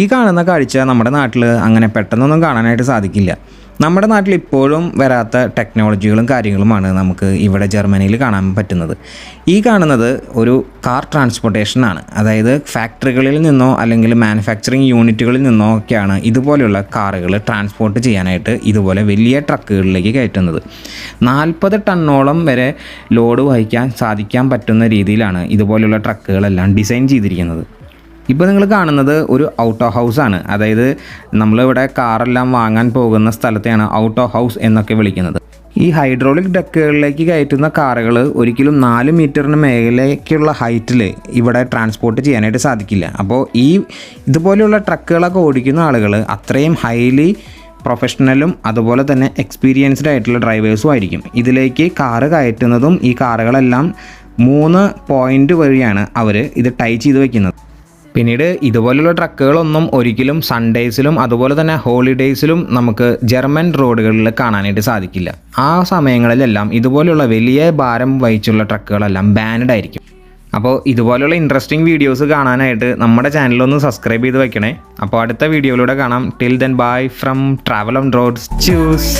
ഈ കാണുന്ന കാഴ്ച നമ്മുടെ നാട്ടിൽ അങ്ങനെ പെട്ടെന്നൊന്നും കാണാനായിട്ട് സാധിക്കില്ല. നമ്മുടെ നാട്ടിൽ ഇപ്പോഴും വരാത്ത ടെക്നോളജികളും കാര്യങ്ങളുമാണ് നമുക്ക് ഇവിടെ ജർമ്മനിയിൽ കാണാൻ പറ്റുന്നത്. ഈ കാണുന്നത് ഒരു കാർ ട്രാൻസ്പോർട്ടേഷനാണ് അതായത് ഫാക്ടറികളിൽ നിന്നോ അല്ലെങ്കിൽ മാനുഫാക്ചറിങ് യൂണിറ്റുകളിൽ നിന്നോ ഒക്കെയാണ് ഇതുപോലെയുള്ള കാറുകൾ ട്രാൻസ്പോർട്ട് ചെയ്യാനായിട്ട് ഇതുപോലെ വലിയ ട്രക്കുകളിലേക്ക് കയറ്റുന്നത്. നാൽപ്പത് ടണ്ണോളം വരെ ലോഡ് വഹിക്കാൻ സാധിക്കാൻ പറ്റുന്ന രീതിയിലാണ് ഇതുപോലെയുള്ള ട്രക്കുകളെല്ലാം ഡിസൈൻ ചെയ്തിരിക്കുന്നത്. ഇപ്പോൾ നിങ്ങൾ കാണുന്നത് ഒരു ഔട്ട് ഹൗസ് ആണ്. അതായത് നമ്മളിവിടെ കാറെല്ലാം വാങ്ങാൻ പോകുന്ന സ്ഥലത്തെയാണ് ഔട്ട് ഹൗസ് എന്നൊക്കെ വിളിക്കുന്നത്. ഈ ഹൈഡ്രോളിക് ഡക്കുകളിലേക്ക് കയറ്റുന്ന കാറുകൾ ഒരിക്കലും നാല് മീറ്ററിന് മേലേക്കുള്ള ഹൈറ്റിൽ ഇവിടെ ട്രാൻസ്പോർട്ട് ചെയ്യാനായിട്ട് സാധിക്കില്ല. അപ്പോൾ ഈ ഇതുപോലെയുള്ള ട്രക്കുകളൊക്കെ ഓടിക്കുന്ന ആളുകൾ അത്രയും ഹൈലി പ്രൊഫഷണലും അതുപോലെ തന്നെ എക്സ്പീരിയൻസ്ഡ് ആയിട്ടുള്ള ഡ്രൈവേഴ്സും ആയിരിക്കും. ഇതിലേക്ക് കാറ് കയറ്റുന്നതും ഈ കാറുകളെല്ലാം മൂന്ന് പോയിന്റ് വഴിയാണ് അവർ ഇത് ടൈ ചെയ്ത് വെക്കുന്നത്. പിന്നീട് ഇതുപോലുള്ള ട്രക്കുകളൊന്നും ഒരിക്കലും സൺഡേയ്സിലും അതുപോലെ തന്നെ ഹോളിഡേയ്സിലും നമുക്ക് ജർമ്മൻ റോഡുകളിൽ കാണാനായിട്ട് സാധിക്കില്ല. ആ സമയങ്ങളിലെല്ലാം ഇതുപോലുള്ള വലിയ ഭാരം വഹിച്ചുള്ള ട്രക്കുകളെല്ലാം ബാനഡ് ആയിരിക്കും. അപ്പോൾ ഇതുപോലുള്ള ഇൻട്രസ്റ്റിംഗ് വീഡിയോസ് കാണാനായിട്ട് നമ്മുടെ ചാനലൊന്ന് സബ്സ്ക്രൈബ് ചെയ്ത് വെക്കണേ. അപ്പോൾ അടുത്ത വീഡിയോയിലൂടെ കാണാം. Till then bye from Travel On Roads choose